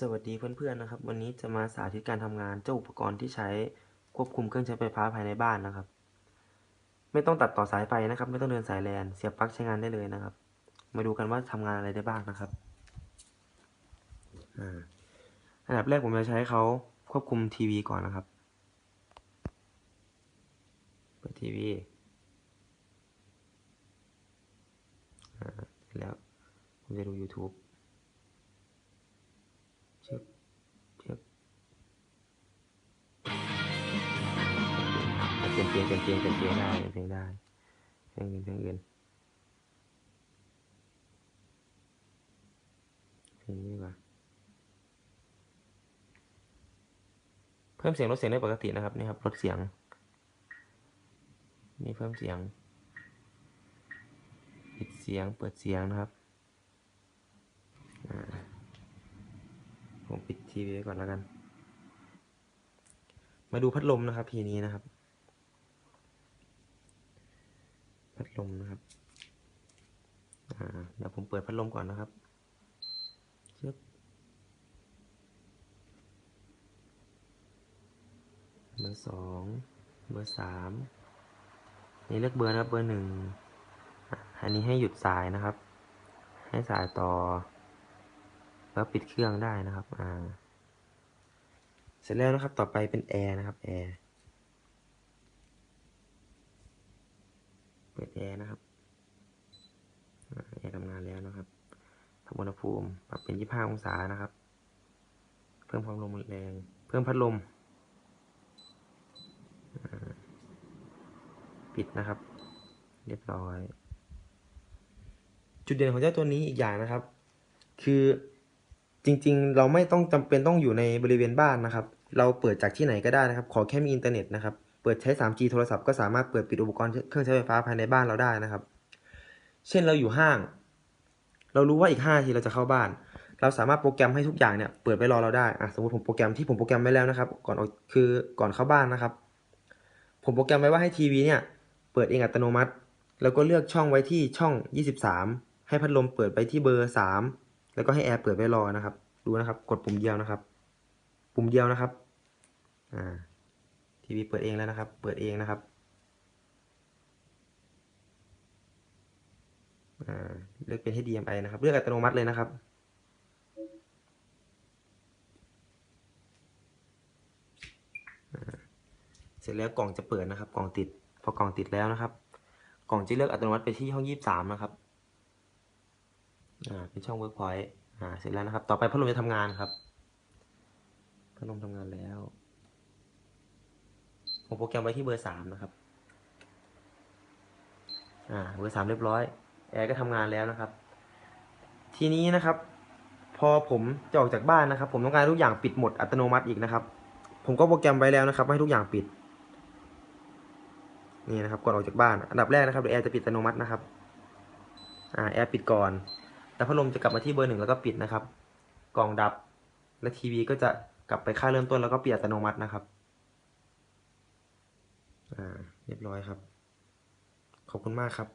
สวัสดีเพื่อนๆนะครับ วันนี้จะมาสาธิตการทำงานเจ้าอุปกรณ์ที่ใช้ควบคุมเครื่องใช้ไฟฟ้าภายในบ้านนะครับ ไม่ต้องตัดต่อสายไฟนะครับ ไม่ต้องเดินสายแลนเสียบปลั๊กใช้งานได้เลยนะครับ มาดูกันว่าทำงานอะไรได้บ้างนะครับอ่าอันดับแรกผมจะใช้เขาควบคุมทีวีก่อนนะครับเปิดทีวีอ่าแล้วผมจะดู YouTube เียนเพลงเปลี่ยนเงเปลี่ยนเพลงได้เปลี่ยนเพลงได้เพลงอื่นเงอื่นเพลงนี้ดีกว่าเพิ่มเสียงลดเสียงได้ปกตินะครับนี่ครับลดเสียงนี่เพิ่มเสียงปิดเสียงเปิดเสียงนะครับผมปิดทีวีไว้ก่อนแล้วกัน มาดูพัดลมนะครับทีนี้นะครับ พัดลมนะครับ อ่า เดี๋ยวผมเปิดพัดลมก่อนนะครับชึบเบอร์สองเบอร์สามนี่เลือกเบอร์นะครับ เบอร์หนึ่งอันนี้ให้หยุดสายนะครับ ให้สายต่อ แล้วปิดเครื่องได้นะครับ อ่า เสร็จแล้วนะครับ ต่อไปเป็นแอร์นะครับ แอร์ เปิด แอร์นะครับแอร์ทำงานแล้วนะครับปรับอุณหภูมิปรับเป็น25องศานะครับ เพิ่มความลมแรง เพิ่มพัดลม ปิดนะครับ เรียบร้อย จุดเด่นของเจ้าตัวนี้อีกอย่างนะครับ คือจริงๆ เราไม่ต้องจำเป็นต้องอยู่ในบริเวณบ้านนะครับ เราเปิดจากที่ไหนก็ได้นะครับ ขอแค่มีอินเทอร์เน็ตนะครับ เปิดใช้ 3G โทรศัพท์ก็สามารถเปิดปิดอุปกรณ์เครื่องใช้ไฟฟ้าภายในบ้านเราได้นะครับ เช่นเราอยู่ห้าง เรารู้ว่าอีก5นาทีเราจะเข้าบ้าน เราสามารถโปรแกรมให้ทุกอย่างเนี่ยเปิดไว้รอเราได้อะสมมติผมโปรแกรมที่ผมโปรแกรมไว้แล้วนะครับ ก่อนออกคือก่อนเข้าบ้านนะครับ ผมโปรแกรมไว้ว่าให้ทีวีเนี่ยเปิดเองอัตโนมัติ แล้วก็เลือกช่องไว้ที่ช่อง 23 ให้พัดลมเปิดไปที่เบอร์ 3 แล้วก็ให้แอร์เปิดไว้รอนะครับ ดูนะครับ กดปุ่มเดียวนะครับ ปุ่มเดียวนะครับ อ่า ทีวีเปิดเองแล้วนะครับ เปิดเองนะครับเลือกเป็น HDMI นะครับ เลือกอัตโนมัติเลยนะครับ เสร็จแล้วกล่องจะเปิดนะครับ กล่องติด พอกล่องติดแล้วนะครับ กล่องจะเลือกอัตโนมัติไปที่ห้องยี่สามนะครับ อ่า เป็นช่อง Workpoint อ่า เสร็จแล้วนะครับ ต่อไปพัดลมจะทำงานครับ พัดลมทำงานแล้ว ผมโปรแกรมไว้ที่เบอร์สามนะครับ อ่า เบอร์สามเรียบร้อย แอร์ก็ทำงานแล้วนะครับ ทีนี้นะครับ พอผมจะออกจากบ้านนะครับ ผมต้องการทุกอย่างปิดหมดอัตโนมัติอีกนะครับ ผมก็โปรแกรมไว้แล้วนะครับให้ทุกอย่างปิด นี่นะครับ ก่อนออกจากบ้าน อันดับแรกนะครับเดี๋ยวแอร์จะปิดอัตโนมัตินะครับ อ่า แอร์ปิดก่อน แต่พัดลมจะกลับมาที่เบอร์หนึ่งแล้วก็ปิดนะครับ กล่องดับ และทีวีก็จะกลับไปค่าเริ่มต้นแล้วก็เปิดอัตโนมัตินะครับ อ่าเรียบร้อยครับ ขอบคุณมากครับ